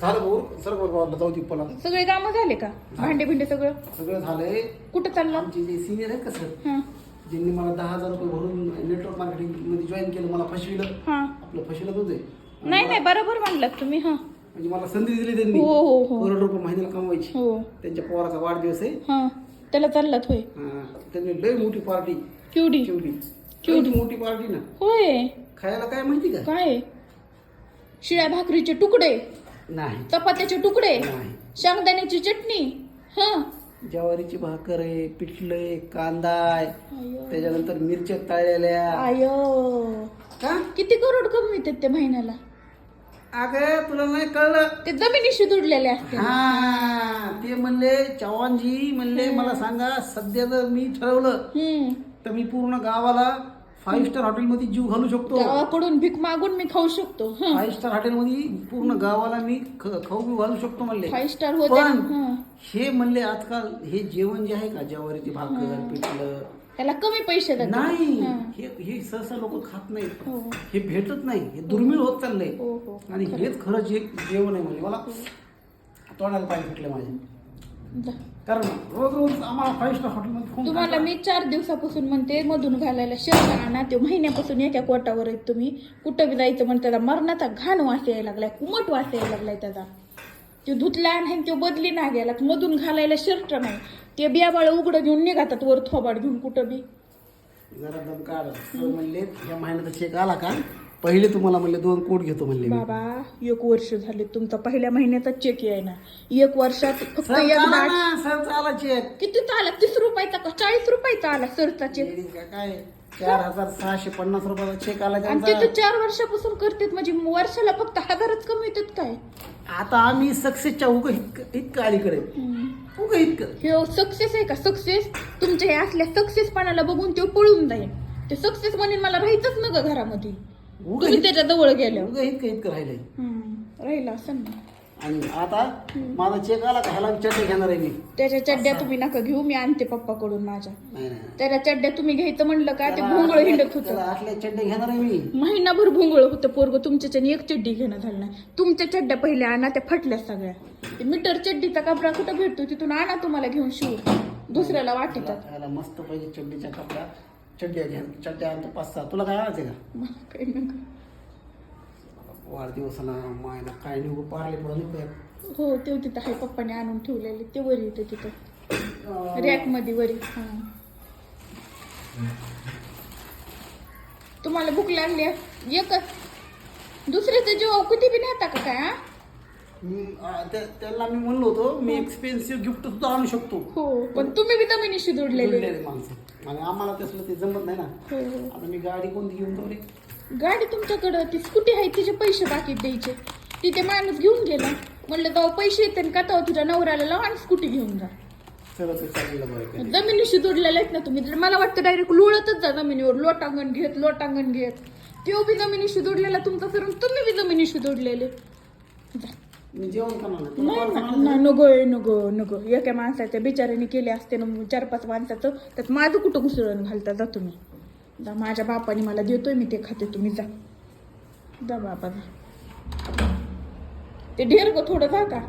झालं भाऊ? सर बरोबर जाऊ दे सगळे कामं झाले का? भांडे भिंडे सगळं? सगळं झालंय. कुठं चाललं? आमचे जे सिनियर आहेत का सर? हा. ज्यांनी मला दहा हजार रुपये भरून नेटवर्क मार्केटिंगमध्ये जॉईन केलं मला फसविलं. हा. आपलं फसविलं होते नाही नाही बरोबर म्हणलात तुम्ही हा. म्हणजे मला संधी दिली त्यांनी. हो हो हो. करोड रुपये महिन्याला कमवायची. हो. त्यांच्या पोराचा वाढदिवस आहे. हा. त्याला चाललात होय. हा, त्यांनी लय मोठी पार्टी केवढी ठेवली केवढी? लय मोठी पार्टी ना. होय. खायला काय माहिती का? काय? शिळ्या भाकरीचे तुकडे. नाही. चपात्याचे तुकडे नाही. शेंगदाण्याची चटणी हा. ज्वारीची भाकर आहे पिठलं आहे कांदा आहे. आयो. त्याच्यानंतर मिरच्या तळलेल्या. आयो का किती करोड कमवितात ते महिन्याला? अगं तुला नाही कळलं? ते जमिनीशी असते हा ते म्हणले चव्हाणजी म्हणले मला सांगा सध्या जर मी ठरवलं हम्म तर मी पूर्ण गावाला फाईव्ह स्टार हॉटेलमध्ये जीव घालू शकतो. गावाकडून भीक मागून मी खाऊ शकतो. हं. फाईव्ह स्टार हॉटेलमध्ये पूर्ण गावाला मी ख- खाऊ बिऊ घालू शकतो म्हणले. फाईव्ह स्टार होते. पण हं. हे म्हणले आजकाल हे जेवण जे आहे का ज्वारीची भाकर पिठलं? त्याला कमी पैसे देतात. नाही. हं. हे सहसा लोक खात नाही हो. हे भेटत नाही. हे दुर्मिळ होत चाललंय. हो हो. आणि हेच खरं जे जेवण आहे म्हणजे मला तोंडाला पाणी सुटले माझे जा. कारण रोज रोज आम्हाला फाईव्ह स्टार हॉटेलमध्ये खूप तुम्हाला मी चार दिवसापासून म्हणते मधून घालायला शर्ट आणा ते महिन्यापासून एका कोटावर आहेत तुम्ही. कुठं बी जायचं म्हणते त्याला मरणाचा घाण वास यायला लागलाय कुमट वास यायला लागलाय त्याचा. ते धुतला नाही तो बदली ना गेला. मधून घालायला शर्ट नाही. ते बियाबाळ उघडं घेऊन निघातात वर थोबाड घेऊन कुठं बी. जरा दम काढ. सर म्हणले या महिन्याचा चेक आला का? पहिले तुम्हाला म्हणले दोन कोट घेतो म्हणले मी. बाबा एक वर्ष झाले तुमचा पहिल्या महिन्याचा चेक यायना एक वर्षात फक्त सर एक आला ना सर तीस रुपयाचा का? चाळीस रुपयाचा आला सरचा चेक का काय? चार हजार सहाशे पन्नास रुपयाचा चेक आला आणि ते तर चार वर्षापासून करतात म्हणजे वर्षाला फक्त हजारच कमी येतात काय? आता आम्ही सक्सेसच्या उग इतकं इतकं अलीकडे. उग इतकं. हे सक्सेस आहे का? सक्सेस तुमच्या हे असल्या सक्सेस पानाला बघून तो पळून जाईल. ते सक्सेस म्हणून मला राहायचंच ना ग घरामध्ये. उग तुम्ही त्याच्याजवळ गेल्या इतकं इतकं राहिलंय? राहिला असं ना. आणि आता माझा चेक आला का? ह्याला चटणी घेणार आहे मी. त्याच्या चड्ड्या तुम्ही नका घेऊ मी आणते पप्पाकडून माझ्या. नाही नाही त्याच्या चड्ड्या तुम्ही घ्यायचं म्हणलं का? ते भोंगळ हिंडत होतं. त्याला आतल्या चटणी घेणार आहे मी. महिनाभर भोंगळ होतं पोरग तुमच्याच्याने एक चड्डी घेणं झालं नाही. तुमच्या चड्ड्या पहिल्या आणा त्या फटल्या सगळ्या. ते मीटर चड्डीचा कपडा कुठं भेटतो? तिथून आणा तुम्हाला घेऊन शिव दुसऱ्याला वाटेतात त्याला मस्त पाहिजे चड्डीच्या कपड्या चड्ड्या घ्या चड्ड्या आणतो पाच सहा. तुला काय आणायचं का? मला काही नका. वाढदिवसाला मायला काय निघू पारले निघूया हो ते तिथं आहे पप्पाने आणून ठेवलेले ते वरी येतं तिथं. रॅकमध्ये वरी हा. तुम्हाला भूक लागली आहे? एक. दुसऱ्याचं जीव किती बी नेता का काय हा? मी, आ, त्या- त्याला मी म्हणलो होतो मी एक्सपेन्सिव्ह गिफ्ट सुद्धा आणू शकतो. हो पण तुम्ही बी जमिनीशी जोडलेले. जुळलेले माणसं. आणि आम्हाला तसलं ते जमत नाही ना. हो हो. आता मी गाडी कोणती घेऊन जाऊ रे? गाडी तुमच्याकडं ती स्कूटी आहे तिचे पैसे बाकी द्यायचे. तिथे माणूस घेऊन गेला. म्हणलं तेव्हा पैसे येते का? तेव्हा तुझ्या नवऱ्याला लाव आणि स्कूटी घेऊन जा. चला ते चाललेलं बरं का. जमिनीशी जोडलेले आहेत ना तुम्ही तर मला वाटतं डायरेक्ट लोळतच जा जमिनीवर. लोटांगण घेत लोटांगण घेत. तो बी जमिनीशी जोडलेला तुमचा फिरून तुम्ही बी जमिनीशी जोडलेले. जा. मी जेवण करणार नाही. तुला नाही कोण ना सांगणार? ना, नको आहे, नको नको. एका माणसाच्या बिचाऱ्याने केले असते ना चार पाच माणसाचं त्यात माझं कुठं घुसळून घालता? जा तुम्ही. जा माझ्या बापाने मला देतोय मी ते खाते. तुम्ही जा. जा बाबा जा. ते ढेर ग थोडं जा का?